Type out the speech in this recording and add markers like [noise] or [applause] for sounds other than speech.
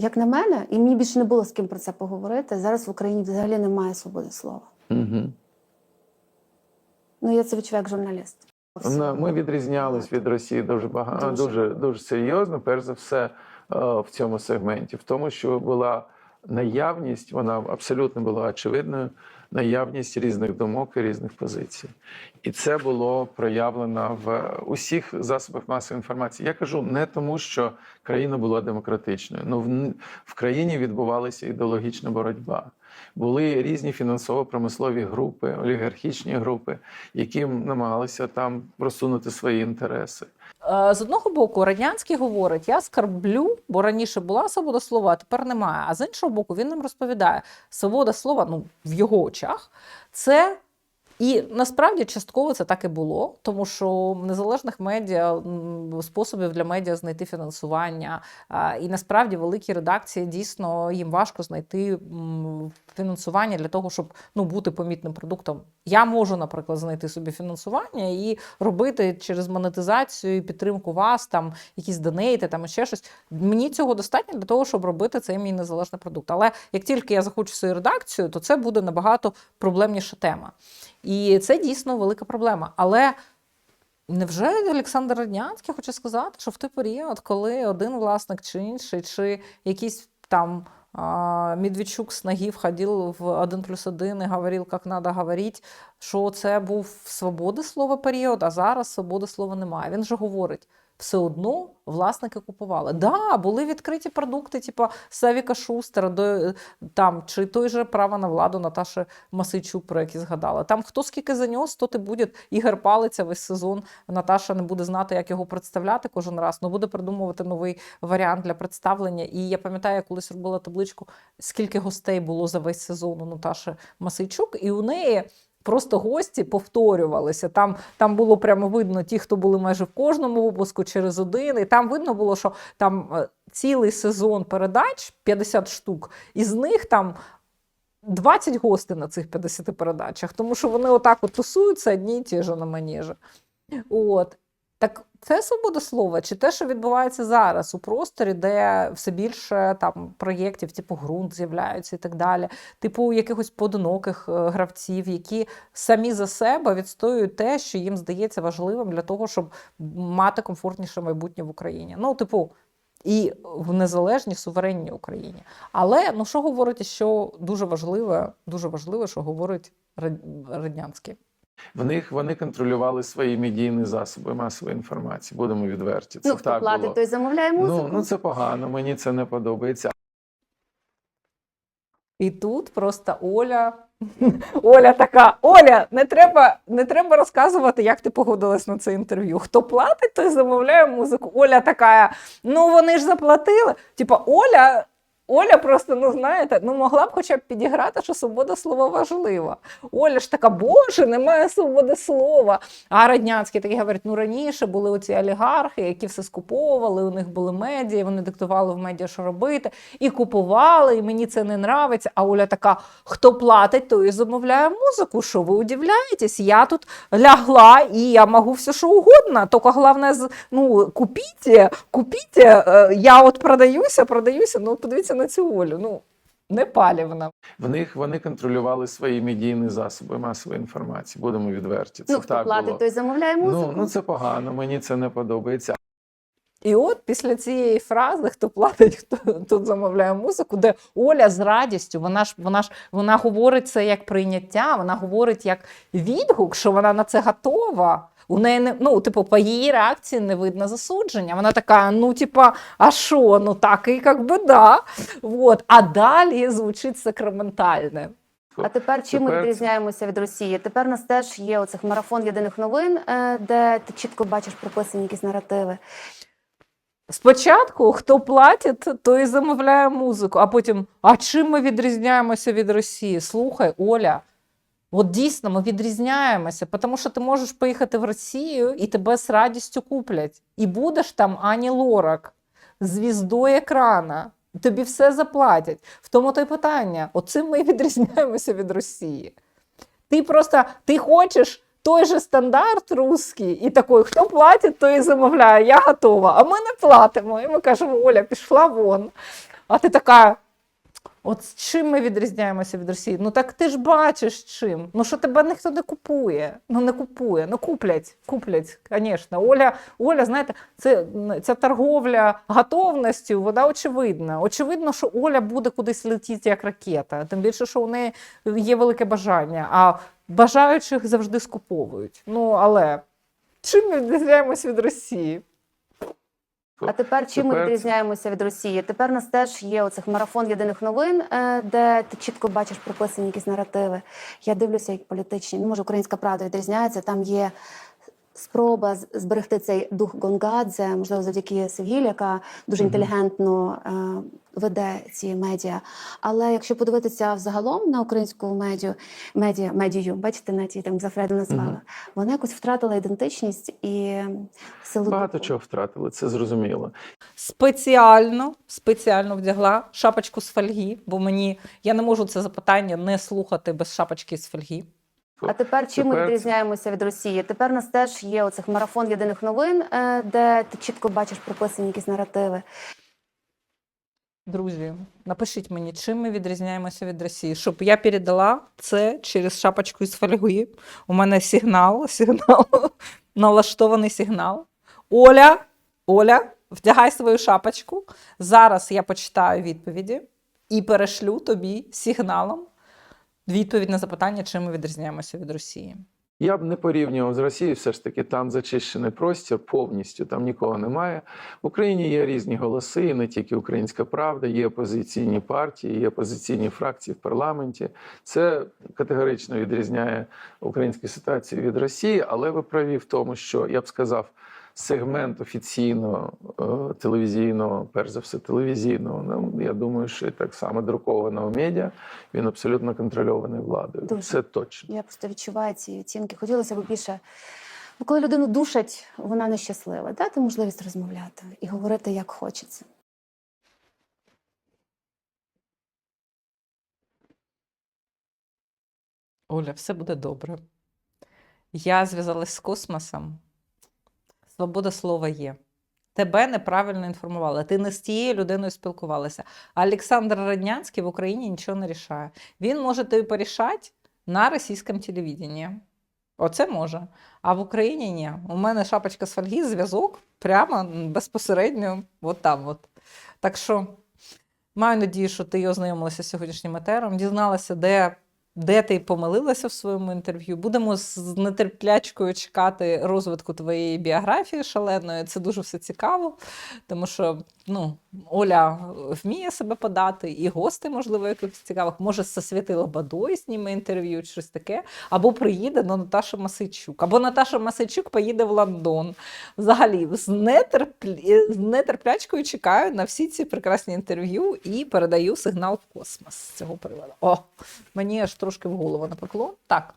як на мене, і мені більше не було з ким про це поговорити. Зараз в Україні взагалі немає свободи слова. Угу. Ну, я це відчуваю як журналіст. Ну, Ми відрізнялись від Росії дуже багато, Дуже. дуже дуже серйозно, перш за все, е, в цьому сегменті, в тому, що була наявність, вона абсолютно була очевидною. Наявність різних думок і різних позицій, і це було проявлено в усіх засобах масової інформації. Я кажу не тому, що країна була демократичною. Ну в, в країні відбувалася ідеологічна боротьба. Були різні фінансово-промислові групи, олігархічні групи, які намагалися там просунути свої інтереси. Е, З одного боку, радянський говорить: я скарблю, бо раніше була свобода слова, а тепер немає. А з іншого боку, він нам розповідає, свобода слова, ну в його очах, це. І насправді частково це так і було, тому що в незалежних медіа способів для медіа знайти фінансування. І насправді великі редакції дійсно їм важко знайти фінансування для того, щоб ну, бути помітним продуктом. Я можу, наприклад, знайти собі фінансування і робити через монетизацію підтримку вас, там якісь донейти, там ще щось. Мені цього достатньо для того, щоб робити цей мій незалежний продукт. Але як тільки я захочу свою редакцію, то це буде набагато проблемніша тема. І це дійсно велика проблема. Але невже Олександр Раднянський хоче сказати, що в той період, коли один власник чи інший, чи якийсь там Медведчук Снагів ноги в один плюс один і говорив, як треба говорити, що це був свободи слова період, а зараз свободи слова немає. Він же говорить. Все одно власники купували. Да, були відкриті продукти, типу Савіка Шустера, до, там, чи той же право на владу Наташі Масийчук, про які згадала. Там хто скільки занес, то ти буде. Ігор палиться весь сезон. Наташа не буде знати, як його представляти кожен раз, але буде придумувати новий варіант для представлення. І я пам'ятаю, я колись робила табличку, скільки гостей було за весь сезон у Наташі Масийчук, і у неї. Просто гості повторювалися. Там, там було прямо видно ті, хто були майже в кожному випуску через один. І там видно було, що там е, цілий сезон передач 50 штук, із них там 20 гостей на цих 50 передачах, тому що вони отак от тусуються одні і ті ж на манежі. От. Так це свобода слова, чи те, що відбувається зараз у просторі, де все більше там проєктів, типу ґрунт з'являються і так далі, типу якихось поодиноких е, гравців, які самі за себе відстоюють те, що їм здається важливим для того, щоб мати комфортніше майбутнє в Україні. Ну, типу, і в незалежній суверенній Україні. Але ну що говорить, що дуже важливе, дуже важливе, що говорить Рад- Раднянський. В них вони контролювали свої медійні засоби масової інформації. Будемо відверті. Це Ну, хто так платить, було. той замовляє музику. Ну, ну це погано, мені це не подобається. І тут просто Оля. [laughs] Оля така: Оля, не треба, не треба розказувати, як ти погодилась на це інтерв'ю. Хто платить, той замовляє музику. Оля така, ну вони ж заплатили. Типа, Оля. Оля просто, ну знаєте, ну могла б хоча б підіграти, що свобода слова важлива. Оля ж така, боже, немає свободи слова. А Раднянський такий говорить: ну раніше були оці олігархи, які все скуповували, у них були медіа, вони диктували в медіа, що робити, і купували, і мені це не нравиться. А Оля така: хто платить, той і замовляє музику. Що ви удивляєтесь? Я тут лягла, і я можу все, що угодно. Тільки головне, ну, купіть, купіть. Е, Я от продаюся, продаюся. Ну, подивіться на цю Олю. Ну, не палівна. В них вони контролювали свої медійні засоби масової інформації. Будемо відверті. Це ну, хто так платить, було. той замовляє музику. Ну, ну це погано, мені це не подобається. І от після цієї фрази, хто платить, хто тут замовляє музику, де Оля з радістю, вона ж вона ж вона говорить це як прийняття, вона говорить як відгук, що вона на це готова. У неї не ну, типу, по її реакції не видно засудження. Вона така: ну, типа, а що? Ну так і як би да. Вот. А далі звучить сакраментальне. А тепер чим ми відрізняємося від Росії? Тепер у нас теж є оцих марафон єдиних новин, е, де ти чітко бачиш прописані якісь наративи. Спочатку, хто платить, той і замовляє музику, а потім, а чим ми відрізняємося від Росії? Слухай, Оля, от дійсно ми відрізняємося, тому що ти можеш поїхати в Росію і тебе з радістю куплять. І будеш там Ані Лорак, звіздою екрана. Тобі все заплатять. В тому то й питання: оцим ми відрізняємося від Росії. Ти просто ти хочеш той же стандарт русський, і такий, хто платить, той і замовляє, я готова. А ми не платимо. І ми кажемо, Оля, пішла вон. А ти така. От чим ми відрізняємося від Росії? Ну так ти ж бачиш чим. Ну що тебе ніхто не купує. Ну не купує. Ну куплять, куплять, звісно. Оля, Оля, знаєте, це ця торговля готовністю, вона очевидна. Очевидно, що Оля буде кудись летіти як ракета. Тим більше, що у неї є велике бажання. А бажаючих завжди скуповують. Ну але чим ми відрізняємося від Росії? А тепер чим ми відрізняємося від Росії? Тепер у нас теж є оцих марафон єдиних новин, е, де ти чітко бачиш прописані якісь наративи. Я дивлюся, як політичні. Ну, може, українська правда відрізняється. Там є спроба зберегти цей дух Гонгадзе, можливо, завдяки Севгіль, яка дуже інтелігентно е, веде ці медіа. Але якщо подивитися взагалом на українську медіа, медіа, медію, бачите, на ті там Зафреду назвали, Мгм. вона якось втратила ідентичність і силу. Багато духу. чого втратили, це зрозуміло. спеціально, спеціально вдягла шапочку з фольги, бо мені я не можу це запитання не слухати без шапочки з фольги. А тепер чим ми Тепер це- відрізняємося від Росії? Тепер у нас теж є оцих марафон єдиних новин, е, де ти чітко бачиш прописані якісь наративи. Друзі, напишіть мені, чим ми відрізняємося від Росії, щоб я передала це через шапочку із фольги. У мене сигнал, сигнал, [laughs] налаштований сигнал. Оля, Оля, вдягай свою шапочку. Зараз я почитаю відповіді і перешлю тобі сигналом відповідь на запитання, чим ми відрізняємося від Росії. Я б не порівнював з Росією, все ж таки там зачищений простір повністю, там нікого немає. В Україні є різні голоси, і не тільки Українська Правда, є опозиційні партії, є опозиційні фракції в парламенті. Це категорично відрізняє українську ситуацію від Росії, але ви праві в тому, що я б сказав. Сегмент офіційного е, телевізійного, перш за все, телевізійного, ну, я думаю, що і так само друкованого медіа, він абсолютно контрольований владою. Дуже. Це точно. Я просто відчуваю ці оцінки. Хотілося б більше. Бо коли людину душать, вона нещаслива. Дати можливість розмовляти і говорити як хочеться. Оля, все буде добре. Я зв'язалась з космосом. Свобода слова є. Тебе неправильно інформували. Ти не з тією людиною спілкувалася. А Олександр Раднянський в Україні нічого не рішає. Він може тобі порішати на російському телевіденні. Оце може. А в Україні ні. У мене шапочка з фольги, зв'язок прямо безпосередньо от там. От. Так що маю надію, що ти ознайомилася з сьогоднішнім етером, дізналася, де де ти помилилася в своєму інтерв'ю. Будемо з нетерплячкою чекати розвитку твоєї біографії шаленої. Це дуже все цікаво, тому що ну, Оля вміє себе подати, і гости, можливо, якихось цікавих. Може, Святила Бадой зніме інтерв'ю, щось таке, або приїде до Наташі Масичук, або Наташа Масичук поїде в Лондон. Взагалі, з, нетерплі... з нетерплячкою чекаю на всі ці прекрасні інтерв'ю і передаю сигнал в космос з цього приводу. О, мені аж трошки в голову напекло. Так,